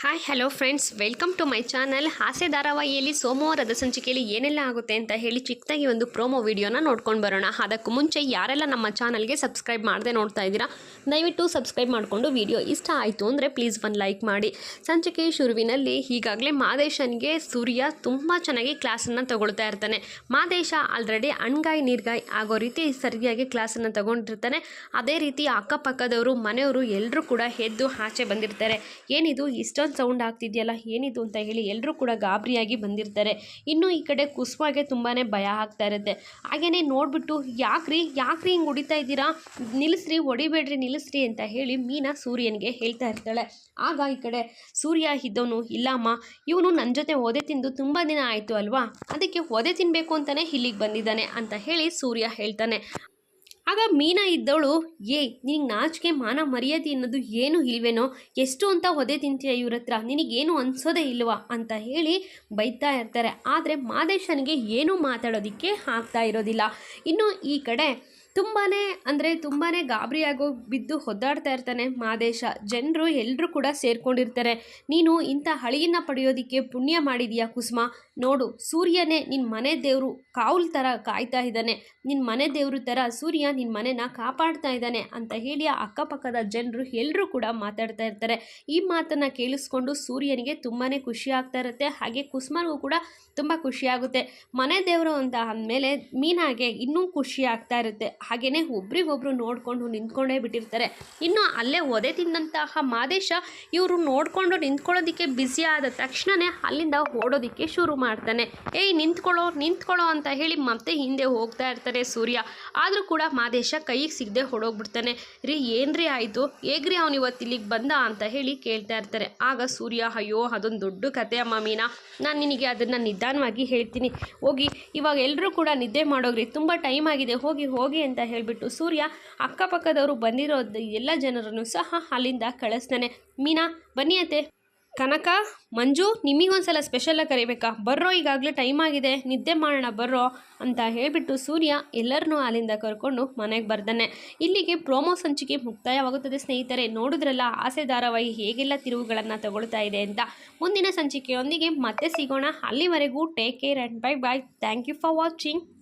Hi hello friends welcome to my channel ಹಾಸ್ಯ ಧಾರಾವಾಹಿಯಲ್ಲಿ ಸೋಮವಾರದ ಸಂಚಿಕೆಯಲ್ಲಿ ಏನೆಲ್ಲ ಆಗುತ್ತೆ ಅಂತ ಹೇಳಿ ಚಿಕ್ಕದಾಗಿ ಒಂದು ಪ್ರೋಮೋ ವಿಡಿಯೋನ ನೋಡ್ಕೊಂಡು ಬರೋಣ. ಅದಕ್ಕೂ ಮುಂಚೆ ಯಾರೆಲ್ಲ ನಮ್ಮ ಚಾನಲ್ಗೆ ಸಬ್ಸ್ಕ್ರೈಬ್ ಮಾಡದೆ ನೋಡ್ತಾ ಇದ್ದೀರಾ, ದಯವಿಟ್ಟು ಸಬ್ಸ್ಕ್ರೈಬ್ ಮಾಡಿಕೊಂಡು ವಿಡಿಯೋ ಇಷ್ಟ ಆಯಿತು ಅಂದರೆ ಪ್ಲೀಸ್ ಒಂದು ಲೈಕ್ ಮಾಡಿ. ಸಂಚಿಕೆ ಶುರುವಿನಲ್ಲಿ ಈಗಾಗಲೇ ಮಾದೇಶನ್ಗೆ ಸೂರ್ಯ ತುಂಬ ಚೆನ್ನಾಗಿ ಕ್ಲಾಸನ್ನು ತಗೊಳ್ತಾ ಇರ್ತಾನೆ. ಮಾದೇಶ ಆಲ್ರೆಡಿ ಅಣ್ಗಾಯಿ, ನೀರ್ಗಾಯಿ ಆಗೋ ರೀತಿ ಸರಿಯಾಗಿ ಕ್ಲಾಸನ್ನು ತಗೊಂಡಿರ್ತಾನೆ. ಅದೇ ರೀತಿ ಅಕ್ಕಪಕ್ಕದವರು, ಮನೆಯವರು ಎಲ್ಲರೂ ಕೂಡ ಎದ್ದು ಆಚೆ ಬಂದಿರ್ತಾರೆ. ಏನಿದು? ಇಷ್ಟೊಂದು ಸೌಂಡ್ ಆಗ್ತಿದೆಯಲ್ಲ, ಏನಿದು ಅಂತ ಹೇಳಿ ಎಲ್ಲರೂ ಕೂಡ ಗಾಬರಿಯಾಗಿ ಬಂದಿರ್ತಾರೆ. ಇನ್ನು ಈ ಕಡೆ ಕುಸುಮಾಗೆ ತುಂಬಾ ಭಯ ಆಗ್ತಾ ಇರುತ್ತೆ. ಹಾಗೆಯೇ ನೋಡಿಬಿಟ್ಟು, ಯಾಕ್ರಿ ಯಾಕ್ರಿ ಹಿಂಗೆ ಹೊಡಿತಾ ಇದ್ದೀರಾ? ನಿಲ್ಲಿಸ್ರಿ, ಹೊಡಿಬೇಡ್ರಿ, ನಿಲ್ಲಿಸ್ರಿ ಅಂತ ಹೇಳಿ ಮೀನಾ ಸೂರ್ಯನಿಗೆ ಹೇಳ್ತಾ ಇರ್ತಾಳೆ. ಆಗ ಈ ಕಡೆ ಸೂರ್ಯ ಇದ್ದವನು, ಇಲ್ಲಮ್ಮ, ಇವನು ನನ್ನ ಜೊತೆ ಒದೆ ತಿಂದು ತುಂಬ ದಿನ ಆಯಿತು ಅಲ್ವಾ? ಅದಕ್ಕೆ ಒದೆ ತಿನ್ನಬೇಕು ಅಂತಲೇ ಇಲ್ಲಿಗೆ ಬಂದಿದ್ದಾನೆ ಅಂತ ಹೇಳಿ ಸೂರ್ಯ ಹೇಳ್ತಾನೆ. ಆಗ ಮೀನಾ ಇದ್ದವಳು ಏ ನಿನಗೆ ನಾಚಿಕೆ, ಮಾನ, ಮರ್ಯಾದೆ ಅನ್ನೋದು ಏನು ಇಲ್ವೇನೋ? ಎಷ್ಟು ಅಂತ ಒದೆ ತಿಂತೀಯ ಇವ್ರ ಹತ್ರ ನಿನಗೇನು ಅನ್ಸೋದೇ ಇಲ್ವಾ? ಅಂತ ಹೇಳಿ ಬೈತಾ ಇರ್ತಾರೆ. ಆದರೆ ಮಾದೇಶನಿಗೆ ಏನೂ ಮಾತಾಡೋದಕ್ಕೆ ಆಗ್ತಾ ಇರೋದಿಲ್ಲ. ಇನ್ನು ಈ ಕಡೆ ತುಂಬಾ ಅಂದರೆ ತುಂಬಾ ಗಾಬರಿಯಾಗೋ ಬಿದ್ದು ಒದ್ದಾಡ್ತಾ ಇರ್ತಾನೆ ಮಾದೇಶ ಜನರು ಎಲ್ಲರೂ ಕೂಡ ಸೇರ್ಕೊಂಡಿರ್ತಾರೆ. ನೀನು ಇಂಥ ಹಳಿಯನ್ನು ಪಡೆಯೋದಕ್ಕೆ ಪುಣ್ಯ ಮಾಡಿದೀಯಾ ಕುಸುಮ? ನೋಡು, ಸೂರ್ಯನೇ ನಿನ್ನ ಮನೆ ದೇವರು ಕಾವುಲ್ ಥರ ಕಾಯ್ತಾ ಇದ್ದಾನೆ. ನಿನ್ನ ಮನೆ ದೇವರು ಥರ ಸೂರ್ಯ ನಿನ್ನ ಮನೆನ ಕಾಪಾಡ್ತಾ ಇದ್ದಾನೆ ಅಂತ ಹೇಳಿ ಅಕ್ಕಪಕ್ಕದ ಜನರು ಎಲ್ಲರೂ ಕೂಡ ಮಾತಾಡ್ತಾ ಇರ್ತಾರೆ. ಈ ಮಾತನ್ನು ಕೇಳಿಸ್ಕೊಂಡು ಸೂರ್ಯನಿಗೆ ತುಂಬಾ ಖುಷಿ ಆಗ್ತಾ ಇರುತ್ತೆ. ಹಾಗೆ ಕುಸುಮನಿಗೂ ಕೂಡ ತುಂಬ ಖುಷಿಯಾಗುತ್ತೆ ಮನೆ ದೇವರು ಅಂತ ಅಂದಮೇಲೆ ಮೀನಾಗೆ ಇನ್ನೂ ಖುಷಿ ಆಗ್ತಾ ಇರುತ್ತೆ. ಹಾಗೆಯೇ ಒಬ್ರಿಗೊಬ್ರು ನೋಡಿಕೊಂಡು ನಿಂತ್ಕೊಂಡೇ ಬಿಟ್ಟಿರ್ತಾರೆ. ಇನ್ನು ಅಲ್ಲೇ ಒದೆ ತಿಂದಂತಹ ಮಾದೇಶ ಇವರು ನೋಡಿಕೊಂಡು ನಿಂತ್ಕೊಳ್ಳೋದಕ್ಕೆ ಬ್ಯುಸಿ ಆದ ತಕ್ಷಣವೇ ಅಲ್ಲಿಂದ ಓಡೋದಕ್ಕೆ ಶುರು ಮಾಡ್ತಾನೆ. ಏಯ್, ನಿಂತ್ಕೊಳ್ಳೋ ನಿಂತ್ಕೊಳ್ಳೋ ಅಂತ ಹೇಳಿ ಮತ್ತೆ ಹಿಂದೆ ಹೋಗ್ತಾ ಇರ್ತಾರೆ ಸೂರ್ಯ. ಆದರೂ ಕೂಡ ಮಾದೇಶ ಕೈಗೆ ಸಿಗದೆ ಹೊಡೋಗ್ಬಿಡ್ತಾನೆ. ರೀ, ಏನ್ರಿ ಆಯಿತು? ಹೇಗ್ರಿ ಅವನು ಇವತ್ತು ಇಲ್ಲಿಗೆ ಬಂದ? ಅಂತ ಹೇಳಿ ಕೇಳ್ತಾ ಇರ್ತಾರೆ. ಆಗ ಸೂರ್ಯ, ಅಯ್ಯೋ, ಅದೊಂದು ದೊಡ್ಡ ಕತೆ ಅಮ್ಮ ಮೀನಾ. ನಾನು ನಿನಗೆ ಅದನ್ನು ನಿಧಾನವಾಗಿ ಹೇಳ್ತೀನಿ. ಹೋಗಿ, ಇವಾಗ ಎಲ್ಲರೂ ಕೂಡ ನಿದ್ದೆ ಮಾಡೋಗ್ರಿ. ತುಂಬ ಟೈಮ್ ಆಗಿದೆ. ಹೋಗಿ ಹೋಗಿ ಅಂತ ಹೇಳಿಬಿಟ್ಟು ಸೂರ್ಯ ಅಕ್ಕಪಕ್ಕದವರು ಬಂದಿರೋ ಎಲ್ಲ ಜನರನ್ನು ಸಹ ಅಲ್ಲಿಂದ ಕಳಿಸ್ತಾನೆ. ಮೀನಾ, ಬನ್ನಿ ಅತ್ತೆ. ಕನಕ, ಮಂಜು ನಿಮಗೊಂದ್ಸಲ ಸ್ಪೆಷಲಾಗಿ ಕರಿಬೇಕಾ? ಬರ್ರೋ, ಈಗಾಗಲೇ ಟೈಮ್ ಆಗಿದೆ. ನಿದ್ದೆ ಮಾಡೋಣ, ಬರ್ರೋ ಅಂತ ಹೇಳಿಬಿಟ್ಟು ಸೂರ್ಯ ಎಲ್ಲರನ್ನೂ ಅಲ್ಲಿಂದ ಕರ್ಕೊಂಡು ಮನೆಗೆ ಬರ್ದಾನೆ. ಇಲ್ಲಿಗೆ ಪ್ರೋಮೋ ಸಂಚಿಕೆ ಮುಕ್ತಾಯವಾಗುತ್ತದೆ ಸ್ನೇಹಿತರೆ. ನೋಡಿದ್ರಲ್ಲ, ಆಸೆ ಧಾರಾವಾಹಿ ಹೇಗೆಲ್ಲ ತಿರುವುಗಳನ್ನು ತಗೊಳ್ತಾ ಇದೆ ಅಂತ. ಮುಂದಿನ ಸಂಚಿಕೆಯೊಂದಿಗೆ ಮತ್ತೆ ಸಿಗೋಣ. ಅಲ್ಲಿವರೆಗೂ take care and bye bye thank you for watching